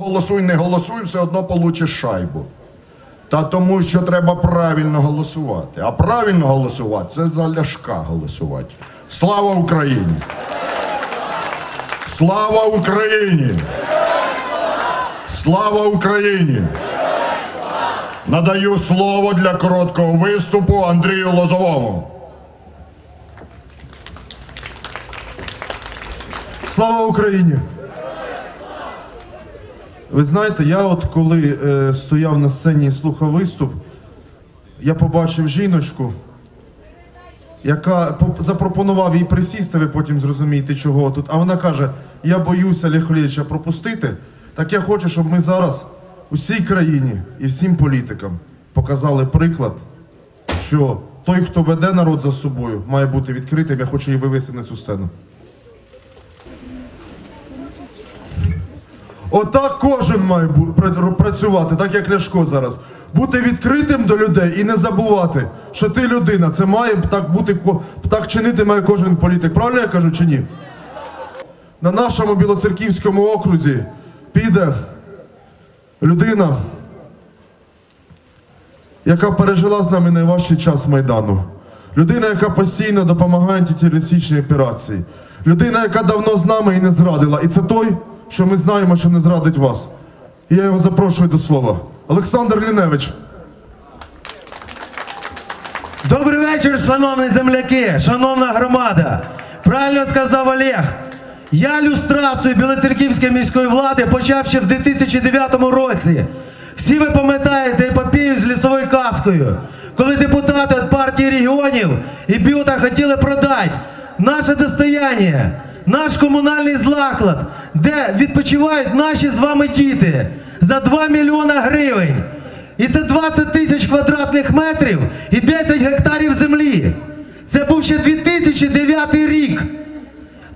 Голосуй, не голосуй, все одно получиш шайбу. Та тому, що треба правильно голосувати. А правильно голосувати це за Ляшка голосувати. Слава Україні! Слава Україні! Слава Україні! Надаю слово для короткого виступу Андрію Лозовому. Слава Україні! Ви знаєте, я от коли е, стояв на сцені і слухав виступ, я побачив жіночку, яка запропонував їй присісти, ви потім зрозумієте, чого тут. А вона каже: я боюся Лехлєча пропустити. Так я хочу, щоб ми зараз усій країні і всім політикам показали приклад, що той, хто веде народ за собою, має бути відкритим. Я хочу її вивести на цю сцену. Отак кожен має працювати, так як Ляшко зараз. Бути відкритим до людей і не забувати, що ти людина. Це має так бути, так чинити має кожен політик. Правильно я кажу чи ні? На нашому білоцерківському окрузі піде людина, яка пережила з нами найважчий час Майдану. Людина, яка постійно допомагає антитерористичній операції. Людина, яка давно з нами і не зрадила. І це той, що ми знаємо, що не зрадить вас. І я його запрошую до слова. Олександр Ліневич. Добрий вечір, шановні земляки, шановна громада. Правильно сказав Олег. Я люстрацію Білоцерківської міської влади почав ще в 2009 році. Всі ви пам'ятаєте епопею з лісовою каскою, коли депутати від партії регіонів і Бюта хотіли продати наше достояння, наш комунальний заклад, де відпочивають наші з вами діти за 2 мільйона гривень. І це 20 тисяч квадратних метрів і 10 гектарів землі. Це був ще 2009 рік.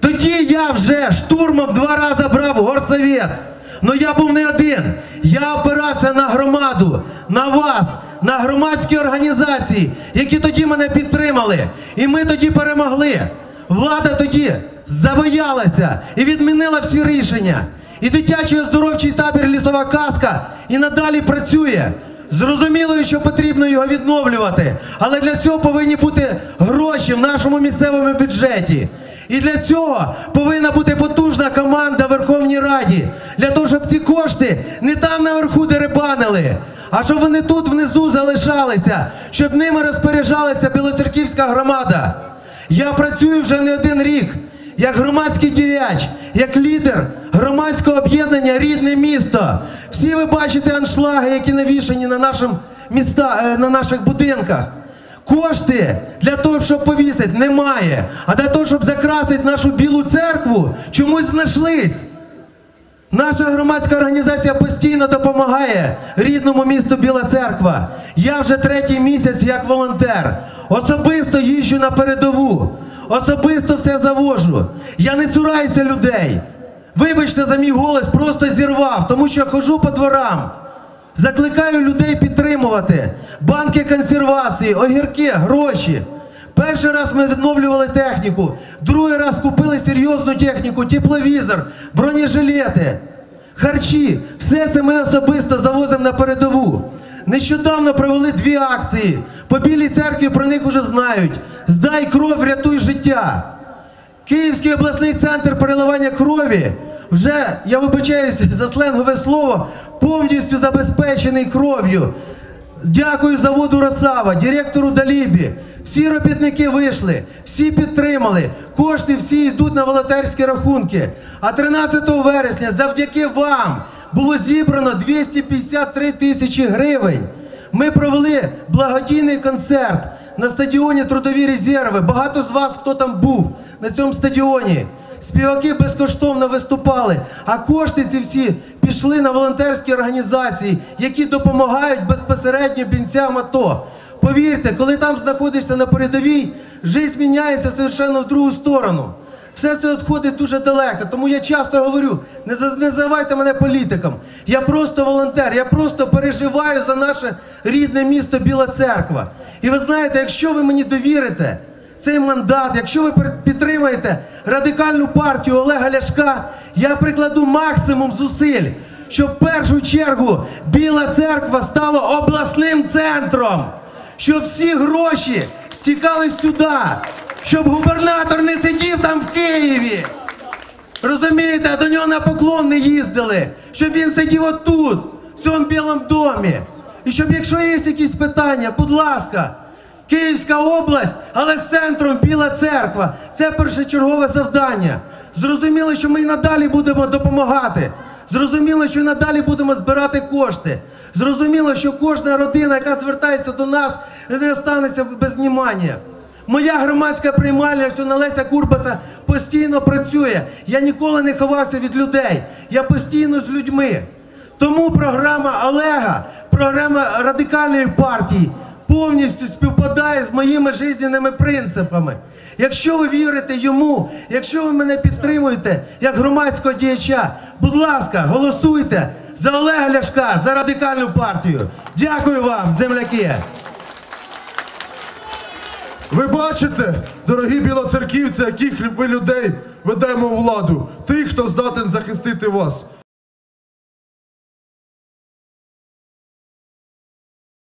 Тоді я вже штурмом два рази брав горсовет. Ну я був не один. Я опирався на громаду, на вас, на громадські організації, які тоді мене підтримали. І ми тоді перемогли. Влада тоді забоялася і відмінила всі рішення. І дитячий оздоровчий табір лісова казка і надалі працює. Зрозуміло, що потрібно його відновлювати, але для цього повинні бути гроші в нашому місцевому бюджеті. І для цього повинна бути потужна команда Верховній Раді, для того, щоб ці кошти не там наверху деребанили, а щоб вони тут внизу залишалися, щоб ними розпоряджалася Білоцерківська громада. Я працюю вже не один рік як громадський діяч, як лідер громадського об'єднання Рідне місто. Всі ви бачите аншлаги, які навішані на, міста, е, на наших будинках. Кошти для того, щоб повісити, немає. А для того, щоб закрасити нашу білу церкву, чомусь знайшлись. Наша громадська організація постійно допомагає рідному місту Біла Церква. Я вже третій місяць як волонтер. Особисто їжджу на передову. Особисто все завожу. Я не цураюся людей. Вибачте за мій голос, просто зірвав, тому що хожу по дворам. Закликаю людей підтримувати. Банки консервації, огірки, гроші. Перший раз ми відновлювали техніку, другий раз купили серйозну техніку, тепловізор, бронежилети, харчі. Все це ми особисто завозимо на передову. Нещодавно провели дві акції. По Білій церкві про них вже знають. Здай кров, врятуй життя. Київський обласний центр переливання крові вже, я вибачаюсь за сленгове слово, повністю забезпечений кров'ю. Дякую заводу Росава, директору Далібі. Всі робітники вийшли, всі підтримали. Кошти всі йдуть на волонтерські рахунки. А 13 вересня завдяки вам було зібрано 253 тисячі гривень. Ми провели благодійний концерт на стадіоні Трудові резерви. Багато з вас, хто там був на цьому стадіоні. Співаки безкоштовно виступали, а кошти ці всі пішли на волонтерські організації, які допомагають безпосередньо бійцям АТО. Повірте, коли там знаходишся на передовій, життя міняється совершенно в другу сторону. Все це відходить дуже далеко. Тому я часто говорю: не називайте мене політиком. Я просто волонтер, я просто переживаю за наше рідне місто Біла Церква. І ви знаєте, якщо ви мені довірите цей мандат, якщо ви підтримаєте радикальну партію Олега Ляшка, я прикладу максимум зусиль, щоб в першу чергу Біла церква стала обласним центром, щоб всі гроші стікали сюди, щоб губернатор не сидів там в Києві. Розумієте, до нього на поклон не їздили, щоб він сидів отут, в цьому білому домі. І щоб, якщо є якісь питання, будь ласка, Київська область, але з центром Біла церква. Це першочергове завдання. Зрозуміло, що ми і надалі будемо допомагати. Зрозуміло, що і надалі будемо збирати кошти. Зрозуміло, що кожна родина, яка звертається до нас, не останеться без внимання. Моя громадська приймальня ось на Леся Курбаса постійно працює. Я ніколи не ховався від людей. Я постійно з людьми. Тому програма Олега, програма радикальної партії повністю співпадає з моїми жизненними принципами. Якщо ви вірите йому, якщо ви мене підтримуєте як громадського діяча, будь ласка, голосуйте за Олега Ляшка, за радикальну партію. Дякую вам, земляки. Ви бачите, дорогі білоцерківці, яких ви людей ведемо владу, тих, хто здатен захистити вас.